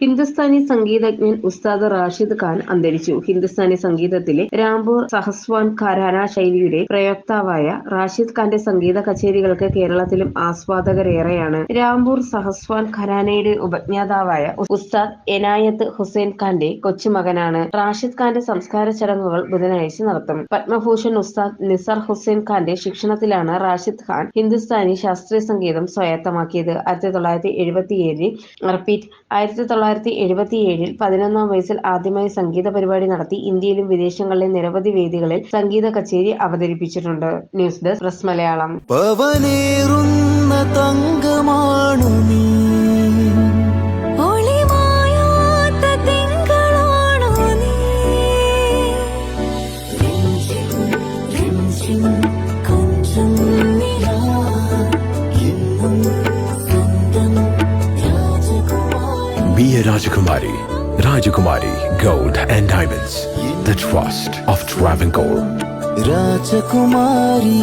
ഹിന്ദുസ്ഥാനി സംഗീതജ്ഞൻ ഉസ്താദ് റാഷിദ് ഖാൻ അന്തരിച്ചു. ഹിന്ദുസ്ഥാനി സംഗീതത്തിലെ രാംപൂർ സഹസ്വാൻ ഖരാന ശൈലിയുടെ പ്രയോക്താവായ റാഷിദ് ഖാന്റെ സംഗീത കച്ചേരികൾക്ക് കേരളത്തിലും ആസ്വാദകരേറെയാണ്. രാംപൂർ സഹസ്വാൻ ഖരാനയുടെ ഉപജ്ഞാതാവായ ഉസ്താദ് എനായത്ത് ഹുസൈൻ ഖാന്റെ കൊച്ചുമകനാണ്. റാഷിദ് ഖാന്റെ സംസ്കാര ചടങ്ങുകൾ ബുധനാഴ്ച നടത്തും. പത്മഭൂഷൺ ഉസ്താദ് നിസാർ ഹുസൈൻ ഖാന്റെ ശിക്ഷണത്തിലാണ് റാഷിദ് ഖാൻ ഹിന്ദുസ്ഥാനി ശാസ്ത്രീയ സംഗീതം സ്വായത്തമാക്കിയത്. ആയിരത്തി തൊള്ളായിരത്തി എഴുപത്തിയേഴിൽ റിപ്പീറ്റ് ആയിരത്തി തൊള്ളായിരത്തി എഴുപത്തിയേഴിൽ പതിനൊന്നാം വയസ്സിൽ ആദ്യമായി സംഗീത പരിപാടി നടത്തി ഇന്ത്യയിലും വിദേശങ്ങളിലെ നിരവധി വേദികളിൽ സംഗീത കച്ചേരി അവതരിപ്പിച്ചിട്ടുണ്ട്. News desk press Malayalam. തങ്കമാണു നീ. ഒളിമായാത്ത തിങ്കളാണോ രാജകുമാരി Be a Rajakumari. Rajakumari Gold and Diamonds. The trust of Travancore. രാജകുമാരി